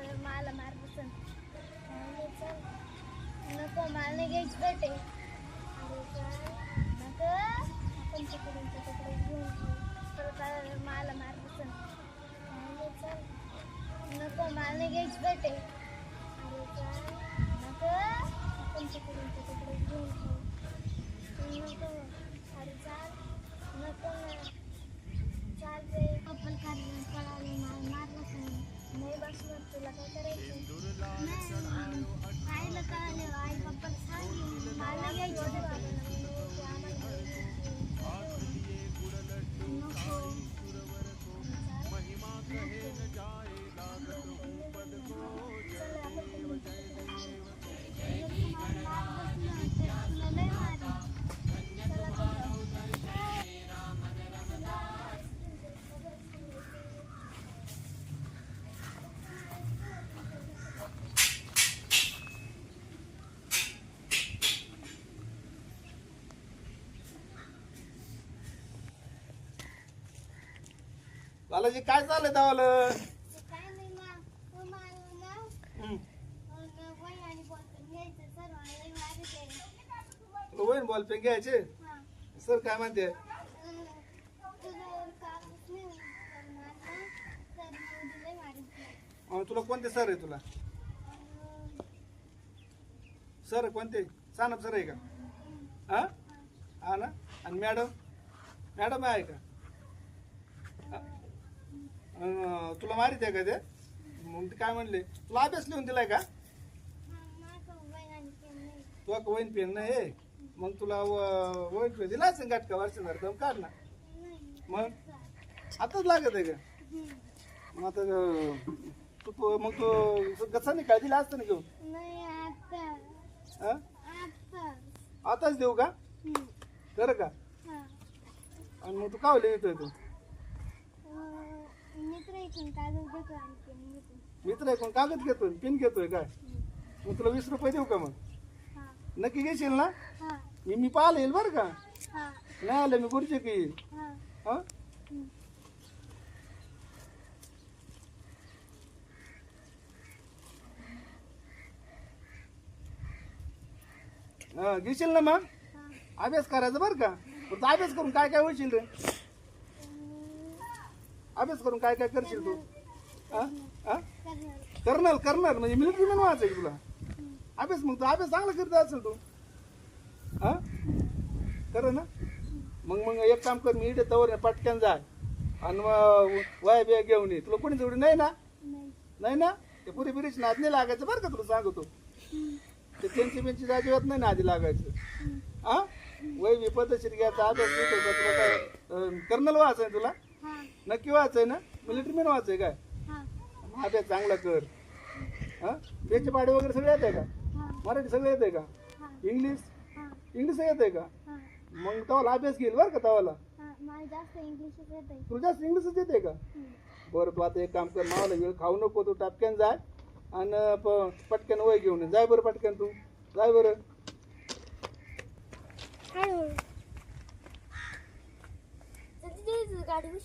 मला मार पसंत नको मला नाही घ्यायची भेटे नको. आपण तिकडून तिकडे घेऊन परत आल्यावर मला मार पसंत नको मला नाही घ्यायची भेटे नको. आपण तिकडून तिकडे घेऊन सर्व लय मारीत आहे. तुला बॉल पेन घ्यायचे? हा. सर काय म्हणते? तुला कोणते सर आहे तुला? सर कोणते? सानप सर आहे का? हा? हा ना? आणि मॅडम? मॅडम आहे का? तुला मारित आहे का ते मग ते काय म्हणले तुला अभ्यास लिहून दिलाय का. तुला वहीन पेन नाही मग तुला व- वहीन पेन दिला असेल गाठका वर्षांवर तर काढ ना. मग आताच लागत आहे का. मग आता तू तू- मग तू कसा नाही काय दिला असतं ना घेऊन नाही आता हा आता आताच देऊ का. कर का. आणि मग तू का लिहितोय तू मित्र इथून कागद घेतो आणि पेन घेतो. मित्र आहे कोण कागद घेतोय पिन घेतोय काय? मग तुला वीस रुपये देऊ का मग? हा. नक्की घेशील ना? हा. मी मी पाहिलं येईल बरं का? हा. नाही आलं मी गुरुजी की. येईल हा? हा. हा, घेशील ना मग? हा. अभ्यास करायचा बरं का? फक्त अभ्यास करून काय काय होशील रे? अभ्यास करून काय काय करशील तू? हा हा करणार करणार. म्हणजे मिलिटरी मॅन व्हायचं तुला? अभ्यास मग तू अभ्यास चांगला करत असेल तू. हा कर ना. मग मग एक काम कर मी इथे तवर पटकन जा. आणि मग वाय बिया घेऊन ये. तुला कोणी जोडी नाही ना? नाही ना? ते पुरी बिरीच नाद नाही लागायचं बरं का तुला सांगतो. ते त्यांची बेंची अजिबात नाही नादी लागायचं. हा वय बी पद्धतशीर घ्यायचा अभ्यास करणार करायचा. तुला काय कर्नल व्हायचं आहे तुला? नक्की व्हायचंय ना? मिलिटरी मॅन व्हायचंय काय? हा. अभ्यास चांगला कर. हा? बेचे पाडे वगैरे सगळे येते का? हा. मराठी सगळं येते का? हा. इंग्लिश हा. इंग्लिश येते का? हा. मग तवाला अभ्यास घेईल बरं का तवाला? हा मला जास्त इंग्लिशच येत आहे तुला जास्त इंग्लिशच येते का? बरं तू आता एक काम कर मावाला वेळ खाऊ नको तू टपक्यान जाय आणि प- पटकन वय घेऊन ये. जाय बरं पटकन तू. जाय बरं काय हो गाडी कशी उभी राहील का माहिती काय हा आपण कसं बाबाला गेलेलो कसं मी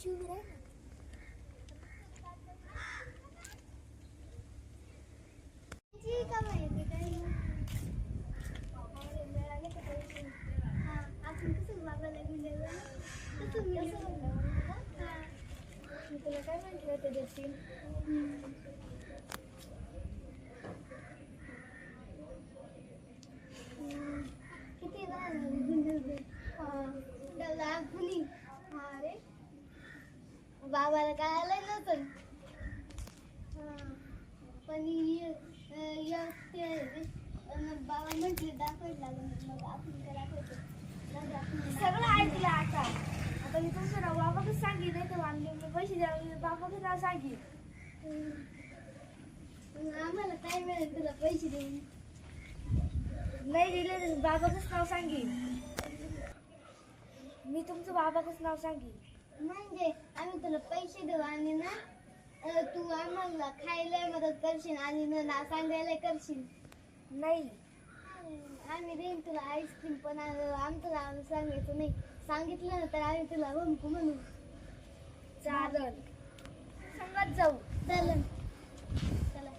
तुला काय म्हटलं होतं देशील किती लाखुनी हा रे बाबाला काय आलंय नसेल पण बाबा म्हटले दाखवायला लागलं. मग आपण काय दाखवून सगळं ऐकलं आता. आता मी तुमचं नाव बाबाकडे सांगितलं नाही तर मी पैसे द्या मी बाबाकडे नाव सांगेन. मग आम्हाला काय मिळेल तुला पैसे देऊन? नाही दिले तर बाबाकडंच नाव सांगेन. मी तुमचं बाबाकडंच नाव सांगेन. म्हणजे आम्ही तुला पैसे देऊ आणि ना तू आम्हाला खायला मदत करशील आणि ना सांगायला करशील. नाही. आम्ही देईन तुला आईस्क्रीम पण आमचं सांगायचं नाही. सांगितलं ना तर आम्ही तुला हुंकू म्हणू चालेल संगत जाऊ चालेल चला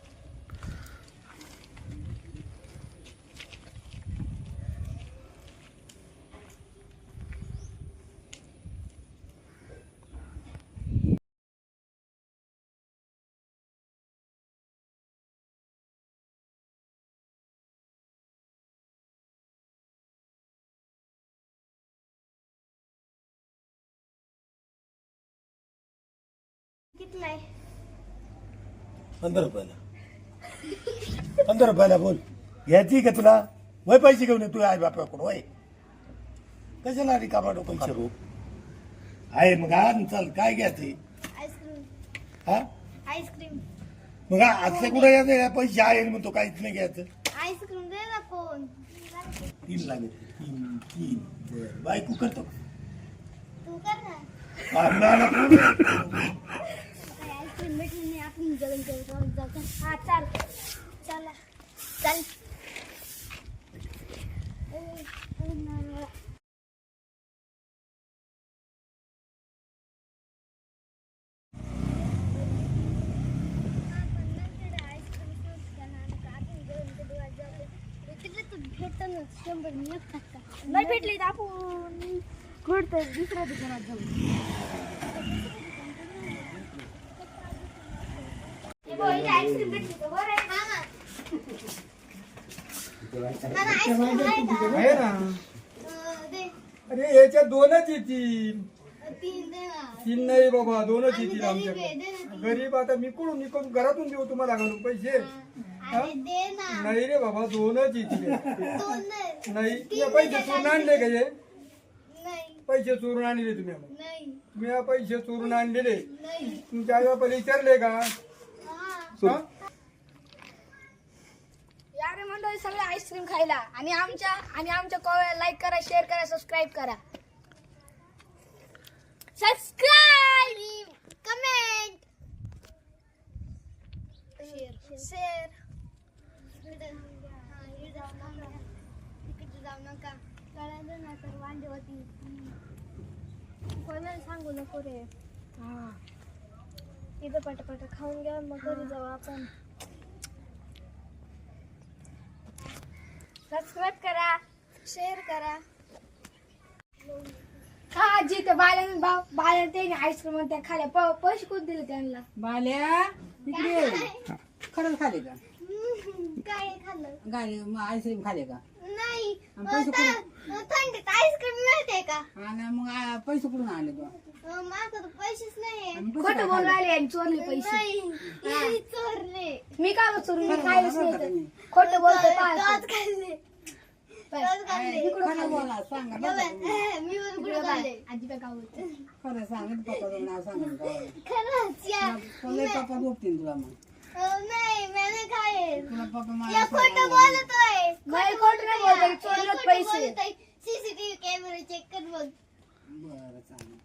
पंधरा रुपयाला. पंधरा रुपयाला बोल. घ्यायची का तुला? वय पैसे घेऊन ये तू आई बापाकडून वय. कशाला रिकामा डोकं करू आहे मग हा चल काय घ्यायचे? आईस्क्रीम. हा? आईस्क्रीम. मग असं कुठं घ्यायचं पैसे आहे म्हणतो काहीच नाही घ्यायचं. आईस्क्रीम दे ना कोण तीन लागेल. तीन तीन. बरं. बायको करतो. तू कर ना. ना, ना, ना. आईस्क्रीम भेटली नाही आपण जगन जाऊ जाऊ हा चाल चला. चाल शंभर मी नाही भेटली तर आपण कुठं दुसऱ्या दुकानात जाऊ हे बघ, इथे आईस्क्रीम भेटली तर बरं आहे. ना. अरे याच्या दोनच येतील तीन नाही बाबा दोनच येतील आमच्याकडे. तीन. गरीब आता मी कुठून मी करून घरातून देऊ तुम्हाला घालून पैसे? नाही रे बाबा दोनच येतील. नाही पैसे चोरून. आणले का हे? नाही. पैसे चोरून आणले तुम्ही. तुम्ही पैसे चोरून आणलेले. नाही. तुमच्या आई बापाला विचारले का? हा? या रे मंडळी सगळे आईस्क्रीम खायला. आणि आमच्या आणि आमच्या कॉल लाईक करा शेअर करा सबस्क्राईब करा. सबस्क्राईब कमेंट शेअर तिकडे जाऊ नका. कळालं ना तर वांदे होती कोणाला सांगू नको रे? हा. इथं पटापट खाऊन घ्या मग घरी जाऊ आपण. सबस्क्राईब करा शेअर करा. हा जी ते बाल्याने भाव बाल्याने ते आईस्क्रीम त्या खाल्या प- पैसे कोण दिले त्यांना? बाल्या इकडे ये. खरंच खाले का? काय खाल्लं? गाडी आईस्क्रीम खाले का? नाही. आणि पैसे आता थंडीत आईस्क्रीम मिळते का? आणि मग आ- पैसे कुठून आले तू? अं, माझं तर पैसेच नाही आणि कसं खोटं काय बोलून खाल्लं? आले आणि चोरले पैसे. नाही चोरले. मी का बरं चोरून मी खायलाच बोला नाही तर. खोटं बोलतो तोच पाय खाल्ले. तोच खाल्ले. खरं बोला सांगा बरं का तुम्ही. मी पण कुठं खाल्ले? अजिबात गावत खरं सांगा पप्पाचं नाव सांगा खरंच या. तुला पप्पा झोपतील तुला मग. नाही मी नाही खायत तुला पप्पा या खोटं बोलत आहे सीसीटीव्ही कॅमेरा चेक कर बघ बरं चालेल.